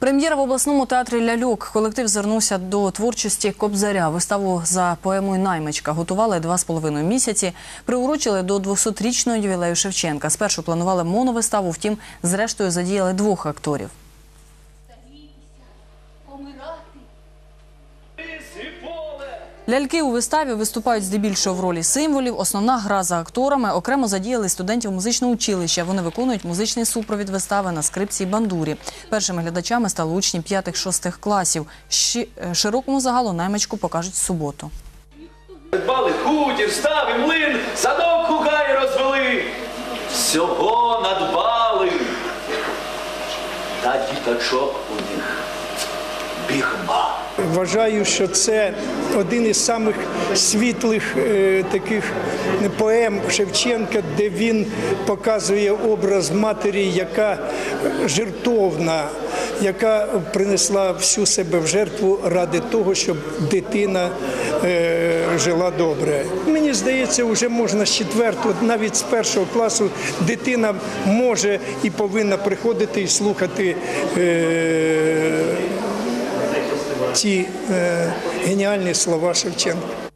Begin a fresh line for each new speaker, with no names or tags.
Прем'єра в обласному театрі Ляльок. Колектив звернувся до творчості Кобзаря. Виставу за поемою Наймичка готували два з половиною місяці. Приурочили до 200-річного ювілею Шевченка. Спершу планували моновиставу, втім, зрештою задіяли двох акторів. Ляльки у виставі виступають здебільшого в ролі символів. Основна гра за акторами. Окремо задіяли студентів музичного училища. Вони виконують музичний супровід вистави на скрипці бандурі. Першими глядачами стали учні 5-6 класів. Е, Широкому загалу наймичку покажуть в суботу.
Придбали хутір, став і млин, садок хугай розвели. Всього надбали. Та діточок у них.
Вважаю, що це один із самих світлих е, таких поем Шевченка, де він показує образ матері, яка жертовна, яка принесла всю себе в жертву ради того, щоб дитина е, жила добре. Мені здається, вже можна з четвертого, навіть з першого класу, дитина може і повинна приходити і слухати. Ці е, геніальні слова Шевченка.